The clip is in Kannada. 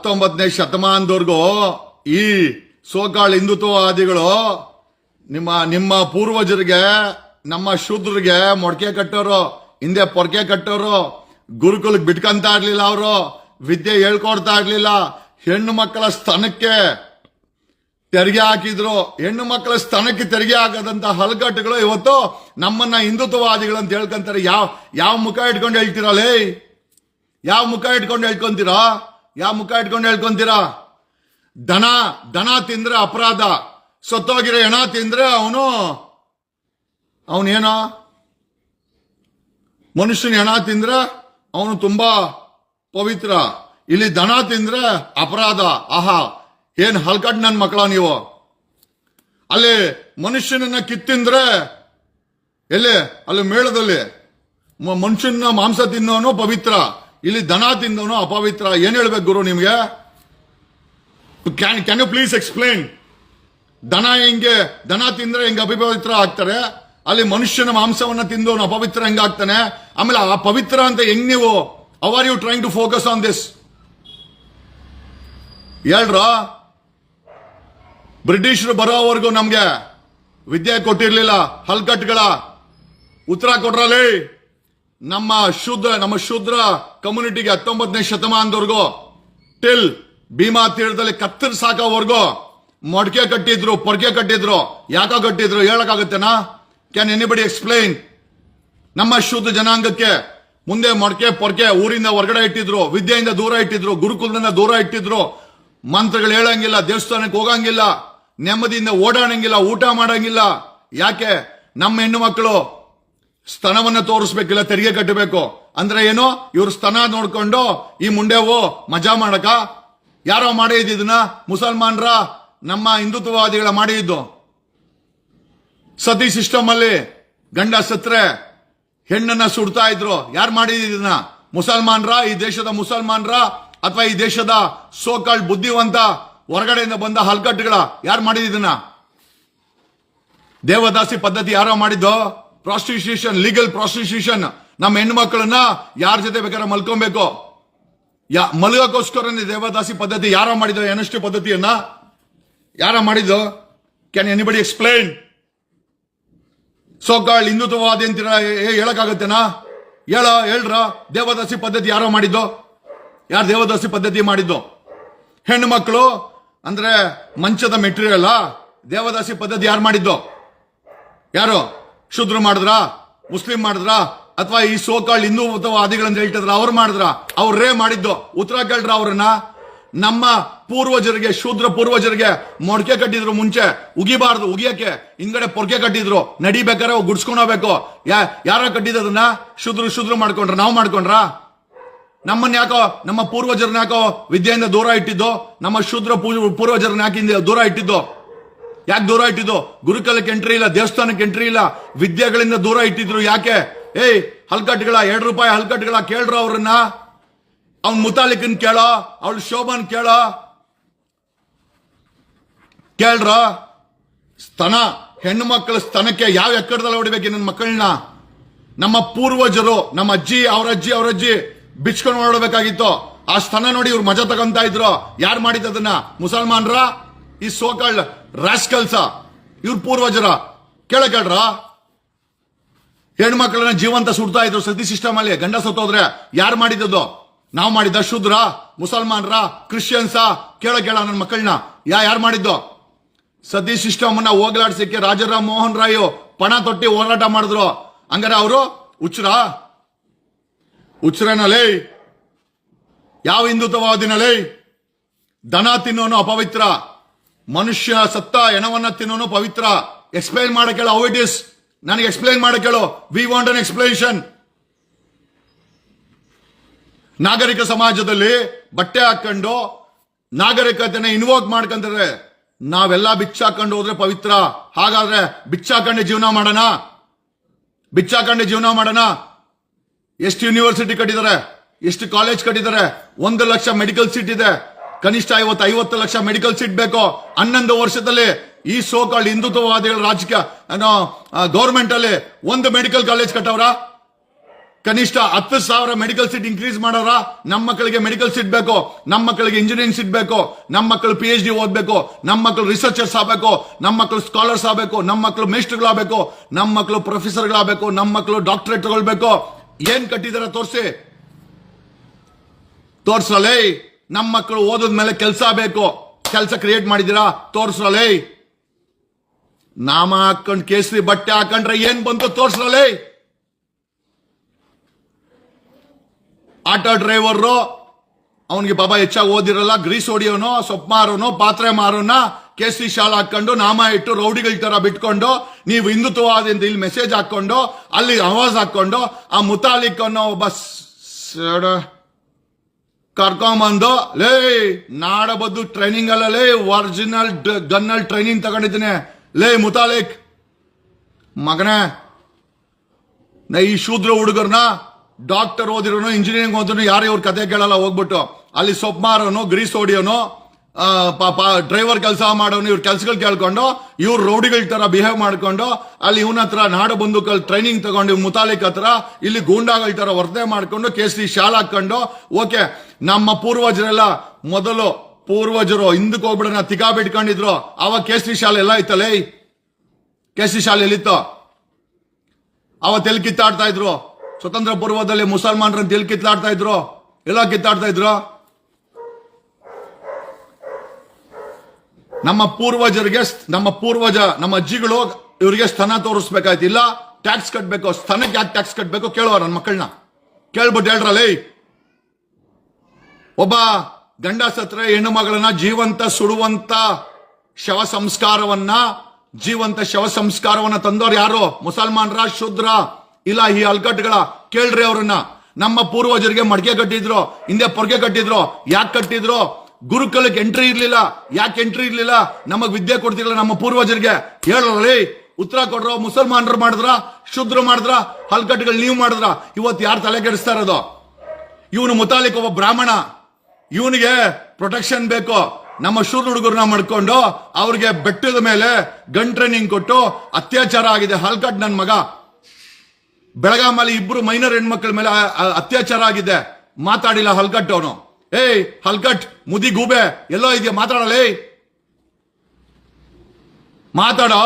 ಹತ್ತೊಂಬತ್ತನೇ ಶತಮಾನದವರೆಗೂ ಈ ಸೋಕಾಳ್ ಹಿಂದುತ್ವವಾದಿಗಳು ನಿಮ್ಮ ನಿಮ್ಮ ಪೂರ್ವಜರಿಗೆ, ನಮ್ಮ ಶೂದ್ರಿಗೆ ಮೊಡಕೆ ಕಟ್ಟೋರು, ಹಿಂದೆ ಪೊರಕೆ ಕಟ್ಟೋರು, ಗುರುಕುಲಕ್ಕೆ ಬಿಟ್ಕಂತ ಇರ್ಲಿಲ್ಲ ಅವರು, ವಿದ್ಯೆ ಹೇಳ್ಕೊಡ್ತಾ ಇರ್ಲಿಲ್ಲ, ಹೆಣ್ಣು ಮಕ್ಕಳ ಸ್ತನಕ್ಕೆ ತೆರಿಗೆ ಹಾಕಿದ್ರು. ಹೆಣ್ಣು ಮಕ್ಕಳ ಸ್ತನಕ್ಕೆ ತೆರಿಗೆ ಹಾಕದಂತ ಹಲಗಟ್ಟುಗಳು ಇವತ್ತು ನಮ್ಮನ್ನ ಹಿಂದುತ್ವವಾದಿಗಳು ಅಂತ ಹೇಳ್ಕೊಂತಾರೆ. ಯಾವ ಯಾವ ಮುಖ ಇಟ್ಕೊಂಡು ಹೇಳ್ತೀರಾ ಲೇ? ಯಾವ ಮುಖ ಇಟ್ಕೊಂಡು ಹೇಳ್ಕೊಂತೀರಾ? ಯಾವ ಮುಖ ಇಟ್ಕೊಂಡು ಹೇಳ್ಕೊಂತೀರಾ? ದನ ದನ ತಿಂದ್ರೆ ಅಪರಾಧ. ಸತ್ತೋಗಿರೋ ಹೆಣ ತಿಂದ್ರೆ ಅವನು, ಅವನೇನೋ? ಮನುಷ್ಯನ ಹೆಣ ತಿಂದ್ರೆ ಅವನು ತುಂಬಾ ಪವಿತ್ರ. ಇಲ್ಲಿ ದನ ತಿಂದ್ರೆ ಅಪರಾಧ. ಆಹಾ, ಏನ್ ಹಲ್ಕಟ್ ನನ್ನ ಮಕ್ಕಳ ನೀವು? ಅಲ್ಲಿ ಮನುಷ್ಯನನ್ನ ಕಿತ್ತಿಂದ್ರೆ ಎಲ್ಲಿ? ಅಲ್ಲಿ ಮೇಳದಲ್ಲಿ. ಮನುಷ್ಯನ ಮಾಂಸ ತಿನ್ನೋನು ಪವಿತ್ರ. ಇಲ್ಲಿ ದನ ತಿಂದವನು ಅಪವಿತ್ರ. ಏನ್ ಹೇಳ್ಬೇಕು ಗುರು ನಿಮ್ಗೆ? Can can you please explain ದನ ಹೆಂಗೆ, ದನ ತಿಂದ್ರೆ ಹೆಂಗೆ ಅಪವಿತ್ರ ಆಗ್ತಾರೆ? ಅಲ್ಲಿ ಮನುಷ್ಯನ ಮಾಂಸವನ್ನ ತಿಂದವನು ಅಪವಿತ್ರ ಹೆಂಗಾಗ್ತಾನೆ ಆಮೇಲೆ ಆ ಪವಿತ್ರ ಅಂತ ಹೆಂಗ್ ನೀವು are you trying to focus on this ಹೇಳ್ರ? ಬ್ರಿಟಿಷರು ಬರೋವರೆಗೂ ನಮ್ಗೆ ವಿದ್ಯೆ ಕೊಟ್ಟಿರ್ಲಿಲ್ಲ, ಹಲ್ಕಟ್ಗಳ. ಉತ್ತರ ಕೊಟ್ರಲ್ಲಿ ನಮ್ಮ ಶೂದ್ರ ನಮ್ಮ ಶೂದ್ರ ಕಮ್ಯುನಿಟಿಗೆ ಹತ್ತೊಂಬತ್ತನೇ ಶತಮಾನದವರೆಗೂ ಟಿಲ್ ಭೀಮಾ ತೀರದಲ್ಲಿ ಕತ್ತರ್ ಸಾಕೋವರೆಗೂ ಮೊಡಕೆ ಕಟ್ಟಿದ್ರು, ಪೊರ್ಕೆ ಕಟ್ಟಿದ್ರು. ಯಾಕ ಕಟ್ಟಿದ್ರು? ಹೇಳಕ್ಕಾಗತ್ತೇನಾ? ಕ್ಯಾನ್ ಎನಿಬಡಿ ಎಕ್ಸ್ಪ್ಲೈನ್ ನಮ್ಮ ಶುದ್ಧ ಜನಾಂಗಕ್ಕೆ ಮುಂದೆ ಮೊಡಕೆ, ಪೊರ್ಕೆ ಊರಿಂದ ಹೊರಗಡೆ ಇಟ್ಟಿದ್ರು, ವಿದ್ಯೆಯಿಂದ ದೂರ ಇಟ್ಟಿದ್ರು, ಗುರುಕುಲದಿಂದ ದೂರ ಇಟ್ಟಿದ್ರು. ಮಂತ್ರಗಳು ಹೇಳಂಗಿಲ್ಲ, ದೇವಸ್ಥಾನಕ್ಕೆ ಹೋಗಂಗಿಲ್ಲ, ನೆಮ್ಮದಿಯಿಂದ ಓಡಾಡಂಗಿಲ್ಲ, ಊಟ ಮಾಡಂಗಿಲ್ಲ. ಯಾಕೆ? ನಮ್ಮ ಹೆಣ್ಣು ಮಕ್ಕಳು ಸ್ತನವನ್ನ ತೋರಿಸ್ಬೇಕಿಲ್ಲ, ತೆರಿಗೆ ಕಟ್ಟಬೇಕು. ಅಂದ್ರೆ ಏನು? ಇವ್ರ ಸ್ತನ ನೋಡ್ಕೊಂಡು, ಈ ಮುಂಡೆವು ಮಜಾ ಮಾಡಕ. ಯಾರೋ ಮಾಡಿದ್ದು ಇದನ್ನ? ಮುಸಲ್ಮಾನ್ರ ನಮ್ಮ ಹಿಂದುತ್ವವಾದಿಗಳ ಮಾಡಿದ್ದು. ಸತಿ ಸಿಸ್ಟಮ್ ಅಲ್ಲಿ ಗಂಡ ಸತ್ರೆ, ಹೆಣ್ಣನ್ನ ಸುಡ್ತಾ ಇದ್ರು. ಯಾರು ಮಾಡಿದನ್ನ ಮುಸಲ್ಮಾನ್ರ? ಈ ದೇಶದ ಮುಸಲ್ಮಾನ್ರ? ಅಥವಾ ಈ ದೇಶದ ಸೋಕಾಳ್ ಬುದ್ಧಿವಂತ ಹೊರಗಡೆಯಿಂದ ಬಂದ ಹಲ್ಕಟ್ಟುಗಳ? ಯಾರು ಮಾಡಿದನ್ನ ದೇವದಾಸಿ ಪದ್ಧತಿ ಯಾರೋ ಮಾಡಿದ್ದು? ಪ್ರಾಸ್ಟಿಟ್ಯೂಷನ್ ಲೀಗಲ್ ಪ್ರಾಸ್ಟಿಟ್ಯೂಷನ್ ನಮ್ಮ ಹೆಣ್ಮಕ್ಳನ್ನ ಯಾರ ಜೊತೆ ಬೇಕಾದ್ರೆ ಮಲ್ಕೊಬೇಕು. ಯಾ ದೇವದಾಸಿ ಪದ್ಧತಿ ಯಾರ ಮಾಡಿದ್ರು ಎನಷ್ಟು ಪದ್ಧತಿಯನ್ನ? ಯಾರ ಮಾಡಿದ್ದು? ಕ್ಯಾನ್ ಎನಿಬಡಿ ಎಕ್ಸ್ಪ್ಲೈನ್ ಸೋಕಾಳ್ ಹಿಂದುತ್ವವಾದಿ ಅಂತೀರ ಹೇಳಕ್ಕಾಗತ್ತೇನಾ? ಹೇಳ, ಹೇಳ್ರ. ದೇವದಾಸಿ ಪದ್ಧತಿ ಯಾರೋ ಮಾಡಿದ್ದು? ಯಾರು ದೇವದಾಸಿ ಪದ್ಧತಿ ಮಾಡಿದ್ದು? ಹೆಣ್ಣು ಮಕ್ಕಳು ಅಂದ್ರೆ ಮಂಚದ ಮೆಟೀರಿಯಲ್ ದೇವದಾಸಿ ಪದ್ಧತಿ ಯಾರು ಮಾಡಿದ್ದು? ಯಾರು? ಶುದ್ರ ಮಾಡಿದ್ರ? ಮುಸ್ಲಿಂ ಮಾಡಿದ್ರ? ಅಥವಾ ಈ ಸೋಕಾಳ್ ಹಿಂದೂ ಹಿಂದೂವಾದಿಗಳಂತ ಹೇಳ್ತಿದ್ರ, ಅವ್ರು ಮಾಡಿದ್ರ? ಅವ್ರೇ ಮಾಡಿದ್ದು. ಉತ್ತರ ಕೇಳ್ರ ಅವ್ರನ್ನ ನಮ್ಮ ಪೂರ್ವಜರಿಗೆ, ಶೂದ್ರ ಪೂರ್ವಜರಿಗೆ ಮೊಡಕೆ ಕಟ್ಟಿದ್ರು ಮುಂಚೆ. ಉಗಿಬಾರ್ದು, ಉಗಿಯಕ್ಕೆ. ಹಿಂದ್ಗಡೆ ಪೊರ್ಕೆ ಕಟ್ಟಿದ್ರು. ನಡಿಬೇಕಾರೆ ಗುಡ್ಸ್ಕೊಂಡು ಹೋಗ್ಬೇಕು. ಯಾರ ಕಟ್ಟಿದ್ದದನ್ನ ಶುದ್ರ ಶುದ್ರ ಮಾಡ್ಕೊಂಡ್ರ, ನಾವು ಮಾಡ್ಕೊಂಡ್ರ? ನಮ್ಮನ್ನ ಯಾಕೋ, ನಮ್ಮ ಪೂರ್ವಜರನ್ನ ಯಾಕೋ ವಿದ್ಯೆಯಿಂದ ದೂರ ಇಟ್ಟಿದ್ದು? ನಮ್ಮ ಶುದ್ರ ಪೂರ್ವಜರನ್ನ ಯಾಕೆ ಹಿಂದೆ ದೂರ ಇಟ್ಟಿದ್ದು? ಯಾಕೆ ದೂರ ಇಟ್ಟಿದ್ದು? ಗುರುಕಲಕ್ಕೆ ಎಂಟ್ರಿ ಇಲ್ಲ, ದೇವಸ್ಥಾನಕ್ಕೆ ಎಂಟ್ರಿ ಇಲ್ಲ. ವಿದ್ಯೆಗಳಿಂದ ದೂರ ಇಟ್ಟಿದ್ರು ಯಾಕೆ? ಏಯ್ ಹಲ್ಕಟ್ಗಳ ಎರಡು ರೂಪಾಯಿ ಹಲ್ಕಟ್ಗಳ ಕೇಳ್ರು ಅವ್ರನ್ನ. ಅವ್ನ ಮುತಾಲಿಕನ್ ಕೇಳೋ, ಅವಳು ಶೋಭನ್ ಕೇಳೋ. ಕೇಳ್ರ? ಸ್ತನ, ಹೆಣ್ಣು ಮಕ್ಕಳ ಸ್ತನಕ್ಕೆ ಯಾವ ಎಕ್ಕಡದಲ್ಲಿ ಹೊಡಿಬೇಕು ನನ್ನ ಮಕ್ಕಳನ್ನ? ನಮ್ಮ ಪೂರ್ವಜರು, ನಮ್ಮ ಅಜ್ಜಿ, ಅವ್ರ ಅಜ್ಜಿ ಅವ್ರ ಅಜ್ಜಿ ಬಿಚ್ಕೊಂಡು ನೋಡಬೇಕಾಗಿತ್ತು ಆ ಸ್ತನ ನೋಡಿ ಇವ್ರು ಮಜಾ ತಗೊಂತ ಇದ್ರು. ಯಾರು ಮಾಡಿದ್ದನ್ನ ಮುಸಲ್ಮಾನ್ರ? ಈ ಸೋಕಳ್ ರಾಸ್ಕಲ್ಸ ಇವ್ರ ಪೂರ್ವಜರ ಕೇಳ ಕೇಳ್ರ ಹೆಣ್ಮಕ್ಳನ್ನ ಜೀವಂತ ಸುಡ್ತಾ ಇದ್ರು, ಸತಿ ಸಿಸ್ಟಮ್ ಅಲ್ಲಿ ಗಂಡ ಸತ್ತೋದ್ರೆ ಯಾರು ಮಾಡಿದ್ದು ನಾವು ಮಾಡಿದ್ದ ಶುದ್ರ, ಮುಸಲ್ಮಾನ್ರ, ಕ್ರಿಶ್ಚಿಯನ್ಸ ಕೇಳ ಕೇಳ ನನ್ನ ಮಕ್ಕಳನ್ನ ಯಾ ಯಾರು ಮಾಡಿದ್ದು? ಸತಿ ಸಿಸ್ಟಮ್ ಅನ್ನ ಹೋಗ್ಲಾಡ್ಸಕ್ಕೆ ರಾಜರಾಮ್ ಮೋಹನ್ ರಾಯ್ ಪಣ ತೊಟ್ಟಿ ಹೋರಾಟ ಮಾಡಿದ್ರು. ಹಂಗಾರೆ ಅವರು ಹುಚ್ಚರ ಹುಚ್ಚರನಲೇ ಯಾವ ಹಿಂದುತ್ವವಾದಿನಲೇ ದನ ತಿನ್ನೋನು ಅಪವಿತ್ರ. ಮನುಷ್ಯ ಸತ್ತ ಎಣವನ್ನ ತಿನ್ನೋನು ಪವಿತ್ರ. ಎಕ್ಸ್ಪ್ಲೈನ್ ಮಾಡಕ್ಕೆ ಹೌ ಇಟ್ ಇಸ್ ನನಗೆ ಎಕ್ಸ್ಪ್ಲೈನ್ ಮಾಡಕ್ಕೆ ವಿ ವಾಂಟ್ ಅನ್ ಎಕ್ಸ್ಪ್ಲೇಷನ್ ನಾಗರಿಕ ಸಮಾಜದಲ್ಲಿ ಬಟ್ಟೆ ಹಾಕೊಂಡು ನಾಗರಿಕತೆನ ಇನ್ವೋಕ್ ಮಾಡ್ಕೊಂತಾರೆ. ನಾವೆಲ್ಲ ಬಿಚ್ಚಾಕೊಂಡು ಹೋದ್ರೆ ಪವಿತ್ರ. ಹಾಗಾದ್ರೆ ಬಿಚ್ಚಾಕಂಡೆ ಜೀವನ ಮಾಡೋಣ? ಬಿಚ್ಚಾಕಂಡೆ ಜೀವನ ಮಾಡೋಣ? ಎಷ್ಟು ಯೂನಿವರ್ಸಿಟಿ ಕಟ್ಟಿದ್ದಾರೆ? ಎಷ್ಟು ಕಾಲೇಜ್ ಕಟ್ಟಿದ್ದಾರೆ? ಒಂದು ಲಕ್ಷ ಮೆಡಿಕಲ್ ಸೀಟ್ ಇದೆ. ಕನಿಷ್ಠ ಐವತ್ತು ಐವತ್ತು ಲಕ್ಷ ಮೆಡಿಕಲ್ ಸೀಟ್ ಬೇಕು? ಹನ್ನೊಂದು ವರ್ಷದಲ್ಲಿ ಈ ಸೋಕಾಳ್ ಹಿಂದುತ್ವವಾದಿಗಳ ರಾಜಕೀಯ ಗೌರ್ಮೆಂಟ್ ಅಲ್ಲಿ ಒಂದು ಮೆಡಿಕಲ್ ಕಾಲೇಜ್ ಕಟ್ಟವ್ರ? ಕನಿಷ್ಠ ಹತ್ತು ಸಾವಿರ ಮೆಡಿಕಲ್ ಸೀಟ್ ಇನ್ಕ್ರೀಸ್ ಮಾಡೋರ? ನಮ್ಮ ಮಕ್ಕಳಿಗೆ ಮೆಡಿಕಲ್ ಸೀಟ್ ಬೇಕು? ನಮ್ಮ ಮಕ್ಕಳಿಗೆ ಇಂಜಿನಿಯರಿಂಗ್ ಸೀಟ್ ಬೇಕು? ನಮ್ಮ ಮಕ್ಕಳು ಪಿ ಎಚ್ ಡಿ ಓದ್ಬೇಕು? ನಮ್ಮ ಮಕ್ಕಳು ರಿಸರ್ಚರ್ಸ್ ಆಗಬೇಕು? ನಮ್ಮ ಮಕ್ಕಳು ಸ್ಕಾಲರ್ಸ್ ಆಗಬೇಕು? ನಮ್ಮ ಮಕ್ಕಳು ಮಿನಿಸ್ಟರ್ಗಳಾಗಬೇಕು ನಮ್ಮ ಮಕ್ಕಳು ಪ್ರೊಫೆಸರ್ಗಳಾಗಬೇಕು ನಮ್ಮ ಮಕ್ಕಳು ಡಾಕ್ಟರೇಟ್ ತಗೊಳ್ಬೇಕು? ಏನ್ ಕಟ್ಟಿದಾರ ತೋರಿಸಿ? ತೋರ್ಸಲೇ? ನಮ್ಮ ಮಕ್ಕಳು ಓದೋದ ಮೇಲೆ ಕೆಲಸ ಬೇಕು. ಕೆಲಸ ಕ್ರಿಯೇಟ್ ಮಾಡಿದೀರಾ ತೋರ್ಸಲೇ ನಾಮ ಹಾಕೊಂಡ್ ಕೇಸರಿ ಬಟ್ಟೆ ಹಾಕೊಂಡ್ರೆ ಏನ್ ಬಂತು ತೋರ್ಸಲೇ ಆಟೋ ಡ್ರೈವರು ಅವನಿಗೆ ಬಾಬಾ ಹೆಚ್ಚಾಗಿ ಓದಿರಲ್ಲ, ಗ್ರೀಸ್ ಹೊಡಿಯೋನು, ಸೊಪ್ಪು ಮಾರೋನು, ಪಾತ್ರೆ ಮಾರೋನ, ಕೇಸರಿ ಶಾಲ್ ಹಾಕೊಂಡು ನಾಮ ಇಟ್ಟು ರೌಡಿಗಳ ತರ ಬಿಟ್ಕೊಂಡು, ನೀವು ಹಿಂದುತ್ವವಾದಿಂದ ಇಲ್ಲಿ ಮೆಸೇಜ್ ಹಾಕೊಂಡು, ಅಲ್ಲಿ ಆವಾಜ್ ಹಾಕೊಂಡು, ಆ ಮುತಾಲಿಕ್ ಅನ್ನೋ ಒಬ್ಬ ಸ- ಕರ್ಕೊಂಬಂದು ಲೇ ನಾಡಬದ್ದು ಟ್ರೈನಿಂಗ್ ಅಲ್ಲ ಲೇ ಒರಿಜಿನಲ್ ಗನ್ನಲ್ಲಿ ಟ್ರೈನಿಂಗ್ ತಗೊಂಡಿದ್ದೀನಿ. ಲೇ ಮುತಾಲಿಕ್ ಮಗನೇ ನಾ ಈ ಶೂದ್ರ ಹುಡುಗರನ್ನ ಡಾಕ್ಟರ್ ಓದಿರೋನು ಇಂಜಿನಿಯರಿಂಗ್ ಓದಿರೋ ಯಾರು ಇವ್ರ ಕತೆ ಕೇಳಲ್ಲ ಹೋಗ್ಬಿಟ್ಟು. ಅಲ್ಲಿ ಸೊಪ್ಪು ಮಾರೋನು ಗ್ರೀಸ್ ಹೊಡಿಯೋನು ಆ, ಪಾಪ ಡ್ರೈವರ್ ಕೆಲಸ ಮಾಡೋನು ಇವ್ರ ಕೆಲ್ಸಗಳು ಕೇಳ್ಕೊಂಡು ಇವ್ರು ರೌಡಿಗಳ ತರ ಬಿಹೇವ್ ಮಾಡ್ಕೊಂಡು ಅಲ್ಲಿ ಇವನ ಹತ್ರ ನಾಡು ಬಂದೂಕಲ್ಲಿ ಟ್ರೈನಿಂಗ್ ತಗೊಂಡು ಮುತಾಲಿಕ್ ಹತ್ರ ಇಲ್ಲಿ ಗೂಂಡಾಗಳ ತರ ವರ್ತನೆ ಮಾಡ್ಕೊಂಡು ಕೇಸರಿ ಶಾಲ್ ಹಾಕೊಂಡು ಓಕೆ ನಮ್ಮ ಪೂರ್ವಜರೆಲ್ಲ ಮೊದಲು ಪೂರ್ವಜರು ಹಿಂದಕ್ಕೆ ಹೋಗ್ಬಿಡೋಣ ತಿಕಾ ಬಿಟ್ಕೊಂಡಿದ್ರು. ಅವಾಗ ಕೇಸರಿ ಶಾಲೆ ಎಲ್ಲ ಇತ್ತಲೇ ಕೇಸರಿ ಶಾಲೆ ಎಲ್ಲಿತ್ತು? ಅವತ್ತೆಲ್ಲಿ ಕಿತ್ತಾಡ್ತಾ ಇದ್ರು? ಸ್ವತಂತ್ರ ಪೂರ್ವದಲ್ಲಿ ಮುಸಲ್ಮಾನರನ್ನ ಎಲ್ಲಿ ಕಿತ್ತಾಡ್ತಾ ಇದ್ರು? ಎಲ್ಲ ಕಿತ್ತಾಡ್ತಾ ಇದ್ರು? ನಮ್ಮ ಪೂರ್ವಜರಿಗೆ ನಮ್ಮ ಪೂರ್ವಜ, ನಮ್ಮ ಅಜ್ಜಿಗಳು ಇವರಿಗೆ ಸ್ತನ ತೋರಿಸ್ಬೇಕಾಯ್ತು. ಇಲ್ಲ ಟ್ಯಾಕ್ಸ್ ಕಟ್ಬೇಕು. ಸ್ತನಕ್ಕೆ ಯಾಕೆ ಟ್ಯಾಕ್ಸ್ ಕಟ್ಬೇಕು ಕೇಳುವ ನನ್ನ ಮಕ್ಕಳನ್ನ. ಕೇಳ್ಬಿಟ್ಟು ಹೇಳ್ರಲ್ಲ ಒಬ್ಬ ಗಂಡ ಸತ್ರ ಹೆಣ್ಣು ಮಗಳನ್ನ ಜೀವಂತ ಸುಡುವಂತ ಶವ ಸಂಸ್ಕಾರವನ್ನ, ಜೀವಂತ ಶವ ಸಂಸ್ಕಾರವನ್ನ ತಂದವ್ರು ಯಾರು? ಮುಸಲ್ಮಾನರ, ಶೂದ್ರ ಇಲ್ಲ ಈ ಅಲ್ಗಟ್ಗಳ ಕೇಳ್ರಿ ಅವ್ರನ್ನ. ನಮ್ಮ ಪೂರ್ವಜರಿಗೆ ಮಡಿಕೆ ಕಟ್ಟಿದ್ರು, ಹಿಂದೆ ಪೊರ್ಗೆ ಕಟ್ಟಿದ್ರು. ಯಾಕೆ ಕಟ್ಟಿದ್ರು? ಗುರುಕುಲಕ್ಕೆ ಎಂಟ್ರಿ ಇರ್ಲಿಲ್ಲ. ಯಾಕೆ ಎಂಟ್ರಿ ಇರ್ಲಿಲ್ಲ? ನಮಗ್ ವಿದ್ಯೆ ಕೊಡ್ತಿರ್ಲಿಲ್ಲ ನಮ್ಮ ಪೂರ್ವಜರಿಗೆ. ಹೇಳಿ ಉತ್ತರ ಕೊಡ್ರ, ಮುಸಲ್ಮಾನರು ಮಾಡಿದ್ರ, ಶುದ್ರ ಮಾಡಿದ್ರ ಹಲ್ಕಟ್ಟುಗಳು ನೀವು ಮಾಡಿದ್ರ. ಇವತ್ತು ಯಾರು ತಲೆ ಕೆಡಿಸ್ತಾ ಇರೋದು? ಇವನು ಮುತಾಲಿಕ್ ಒಬ್ಬ ಬ್ರಾಹ್ಮಣ. ಇವನಿಗೆ ಪ್ರೊಟೆಕ್ಷನ್ ಬೇಕು. ನಮ್ಮ ಶೂರ್ ಹುಡುಗರನ್ನ ಮಾಡ್ಕೊಂಡು ಅವ್ರಿಗೆ ಬೆಟ್ಟದ ಮೇಲೆ ಗನ್ ಟ್ರೈನಿಂಗ್ ಕೊಟ್ಟು ಅತ್ಯಾಚಾರ ಆಗಿದೆ. ಹಲ್ಕಟ್ ನನ್ನ ಮಗ. ಬೆಳಗಾಮಲ್ಲಿ ಇಬ್ರು ಮೈನರ್ ಹೆಣ್ಮಕ್ಳ ಮೇಲೆ ಅತ್ಯಾಚಾರ ಆಗಿದೆ. ಮಾತಾಡಿಲ್ಲ ಹಲ್ಕಟ್ ಅವನು. ಏಯ್, ಹಲ್ಕಟ್, ಮುದಿ ಗೂಬೆ, ಎಲ್ಲೋ ಇದೆಯಾ? ಮಾತಾಡಲೇ ಮಾತಾಡೋ?